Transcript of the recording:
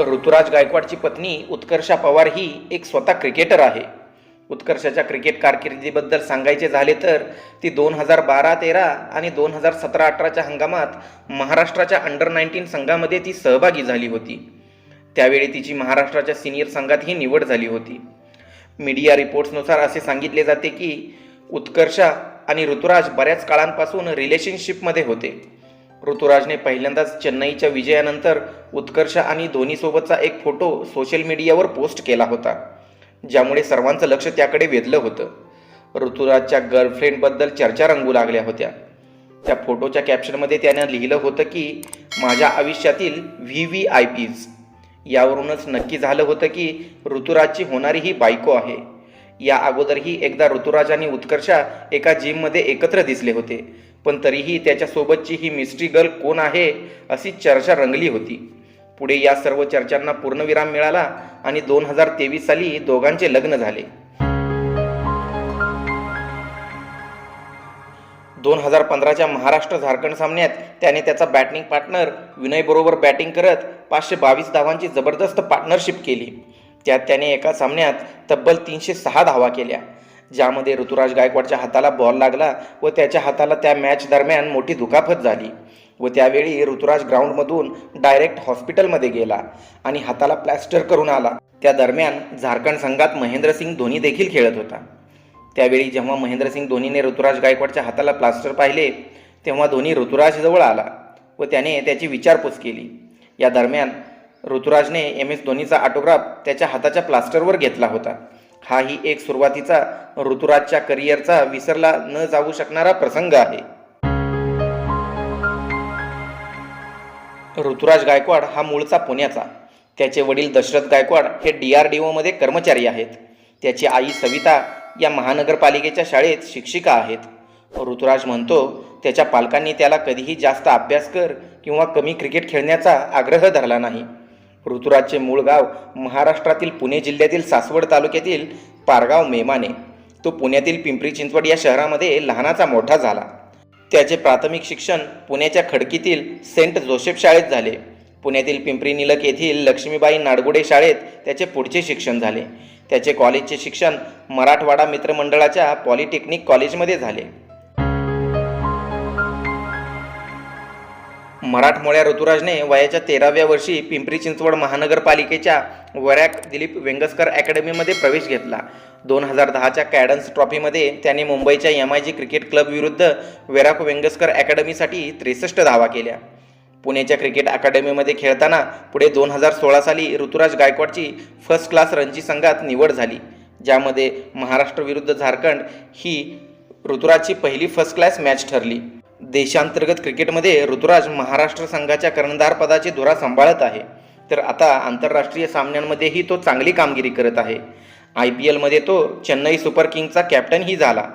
ऋतुराज गायकवाडची पत्नी उत्कर्षा पवार ही एक स्वतः क्रिकेटर आहे. उत्कर्षाच्या क्रिकेट कारकिर्दीबद्दल सांगायचे झाले तर ती दोन हजार बारा तेरा आणि दोन हजार सतरा अठराच्या हंगामात महाराष्ट्राच्या अंडर नाईन्टीन संघामध्ये ती सहभागी झाली होती. त्यावेळी तिची महाराष्ट्राच्या सिनियर संघात ही निवड झाली होती. मीडिया रिपोर्ट्सनुसार असे सांगितले जाते की उत्कर्षा आणि ऋतुराज बऱ्याच काळांपासून रिलेशनशिपमध्ये होते. ऋतुराजने पहिल्यांदाच चेन्नईच्या विजयानंतर उत्कर्ष आणि धोनीसोबतचा एक फोटो सोशल मीडियावर पोस्ट केला होता ज्यामुळे सर्वांचं लक्ष त्याकडे वेधलं होतं. ऋतुराजच्या गर्लफ्रेंडबद्दल चर्चा रंगू लागल्या होत्या. त्या फोटोच्या कॅप्शनमध्ये त्यानं लिहिलं होतं की माझ्या आयुष्यातील व्ही व्ही आय पीज. यावरूनच नक्की झालं होतं की ऋतुराजची होणारी ही बायको आहे. या अगोदरही एकदा ऋतुराज आणि उत्कर्षा एका जिममध्ये एकत्र दिसले होते. पण तरीही त्याच्यासोबतची ही मिस्ट्री गर्ल कोण आहे अशी चर्चा रंगली होती. पुढे या सर्व चर्चांना पूर्णविराम मिळाला आणि दोन हजार तेवीस साली दोघांचे लग्न झाले. दोन हजार पंधराच्या महाराष्ट्र झारखंड सामन्यात त्याने त्याचा बॅटिंग पार्टनर विनयबरोबर बॅटिंग करत पाचशे बावीस धावांची जबरदस्त पार्टनरशिप केली. त्यात त्याने एका सामन्यात तब्बल तीनशे सहा धावा केल्या. ज्यामध्ये ऋतुराज गायकवाडच्या हाताला बॉल लागला व त्याच्या हाताला त्या मॅच दरम्यान मोठी दुखापत झाली. व त्यावेळी ऋतुराज ग्राउंडमधून डायरेक्ट हॉस्पिटलमध्ये गेला आणि हाताला प्लॅस्टर करून आला. त्या दरम्यान झारखंड संघात महेंद्रसिंग धोनी देखील खेळत होता. त्यावेळी जेव्हा महेंद्रसिंग धोनीने ऋतुराज गायकवाडच्या हाताला प्लास्टर पाहिले तेव्हा धोनी ऋतुराजजवळ आला व त्याने त्याची विचारपूस केली. या दरम्यान ऋतुराजने एम एस धोनीचा ऑटोग्राफ त्याच्या हाताच्या प्लास्टरवर घेतला होता. हाही एक सुरुवातीचा ऋतुराजच्या करिअरचा विसरला न जाऊ शकणारा प्रसंग आहे. ऋतुराज गायकवाड हा मूळचा पुण्याचा. त्याचे वडील दशरथ गायकवाड हे डी आर डी ओमध्ये कर्मचारी आहेत. त्याची आई सविता या महानगरपालिकेच्या शाळेत शिक्षिका आहेत. ऋतुराज म्हणतो त्याच्या पालकांनी त्याला कधीही जास्त अभ्यास कर किंवा कमी क्रिकेट खेळण्याचा आग्रह धरला नाही. ऋतुराजचे मूळ गाव महाराष्ट्रातील पुणे जिल्ह्यातील सासवड तालुक्यातील पारगाव मेमाने. तो पुण्यातील पिंपरी चिंचवड या शहरामध्ये लहानाचा मोठा झाला. त्याचे प्राथमिक शिक्षण पुण्याच्या खडकीतील सेंट जोसेफ शाळेत झाले. पुण्यातील पिंपरी निलक येथील लक्ष्मीबाई नाडगुडे शाळेत त्याचे पुढचे शिक्षण झाले. त्याचे कॉलेजचे शिक्षण मराठवाडा मित्रमंडळाच्या पॉलिटेक्निक कॉलेजमध्ये झाले. मराठमोळ्या ऋतुराजने वयाच्या तेराव्या वर्षी पिंपरी चिंचवड महानगरपालिकेच्या वरॅक दिलीप वेंगसकर अकॅडमीमध्ये प्रवेश घेतला. दोन हजार दहाच्या कॅडन्स ट्रॉफीमध्ये त्याने मुंबईच्या M I G cricket club विरुद्ध वेराक वेंगसकर अकॅडमीसाठी त्रेसष्ट धावा केल्या. पुण्याच्या क्रिकेट अकादमीमध्ये खेळताना पुढे दोन हजार सोळा साली ऋतुराज गायकवाडची फर्स्ट क्लास रणजी संघात निवड झाली. ज्यामध्ये महाराष्ट्र विरुद्ध झारखंड ही ऋतुराजची पहिली फर्स्ट क्लास मॅच ठरली. देशांतर्गत क्रिकेटमध्ये ऋतुराज महाराष्ट्र संघाच्या कर्णधारपदाची धुरा सांभाळत आहे. तर आता आंतरराष्ट्रीय सामन्यांमध्येही तो चांगली कामगिरी करत आहे. आय पी एलमध्ये तो चेन्नई सुपर किंगचा कॅप्टनही झाला.